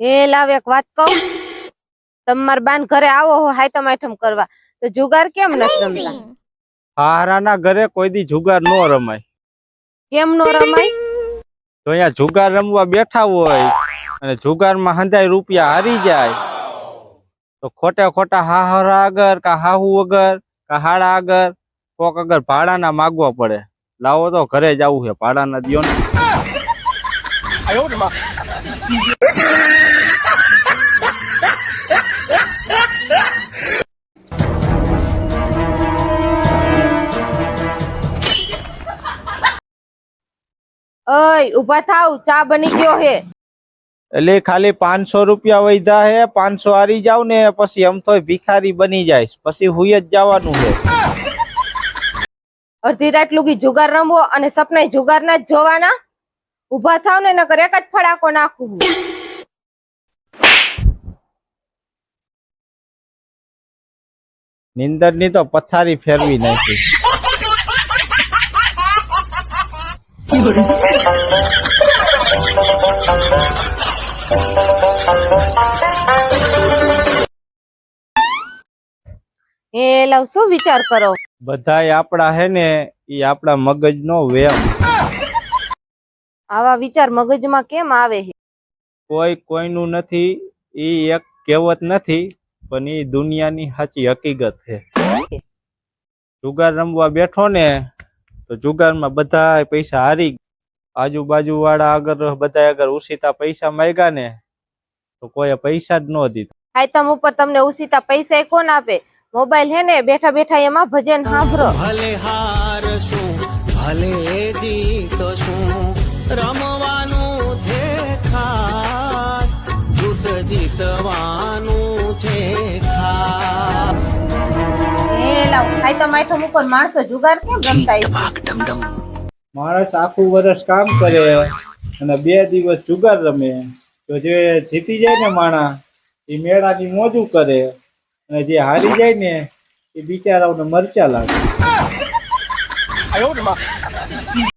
એ લાવ એક વાત કહું? તમાર બાન ઘરે આવો હો હાયતમ આઈટમ કરવા. તો જુગાર કેમ નથી રમતા? હારાના ઘરે કોઈ દી જુગાર નો રમાય. કેમ નો રમાય? તો અહીંયા જુગાર રમવા બેઠા હોય અને જુગારમાં હંધાય રૂપિયા હારી જાય તો ખોટા ખોટા હાહરા આગળ કા હાહુ વગર કા હાડા આગળ કોક આગળ ભાડાના માગવા પડે. લાવો તો ઘરે જ આવું છે ભાડાના દિયો ને. ઓય ઊભા થાવ ચા બની ગયો હે. એટલે ખાલી પાંચસો રૂપિયા વૈધા હે પાંચસો હારી જાવ ને પછી એમ તો ભિખારી બની જાય પછી હુઈ જ જવાનું હે. અડધી રાત લુગી જુગાર રમવો અને સપના જુગાર ના જ જોવાના? ઊભા થાવ ને નકર એક જ ફડાકો નાખું નિંદરની તો પથારી ફેરવી નાખી. એ લવ શું વિચાર કરો? બધાય આપડા હે ને ઈ આપડા મગજનો વેમ. આવા વિચાર મગજમાં કેમ આવે છે કોઈ કોઈનું નથી ઈ એક કહેવત નથી પણ ઈ દુનિયાની સાચી હકીકત છે જુગાર રમવા બેઠો ને તો જુગારમાં બધા પૈસા હારી આજુબાજુ વાળા આગળ બધા આગળ ઉસીતા પૈસા માંગ્યા ને તો કોઈ પૈસા જ ન દીધા. હાયતમ ઉપર તમને ઉસીતા પૈસા કોણ આપે? મોબાઈલ હે ને બેઠા બેઠા એમાં ભજન સાંભળો. ભલે હાર શું ભલે જીત શું રમવાનું છે ખાસ. જીતવાનું માણસો જુગાર કેમ રમતા માણસ આખું વર્ષ કામ કરે અને બે દિવસ જુગાર રમે. તો જે જીતી જાય ને માણા એ મેળાની મોજું કરે. અને જે હારી જાય ને એ બિચારાઓને મરચા લાગે.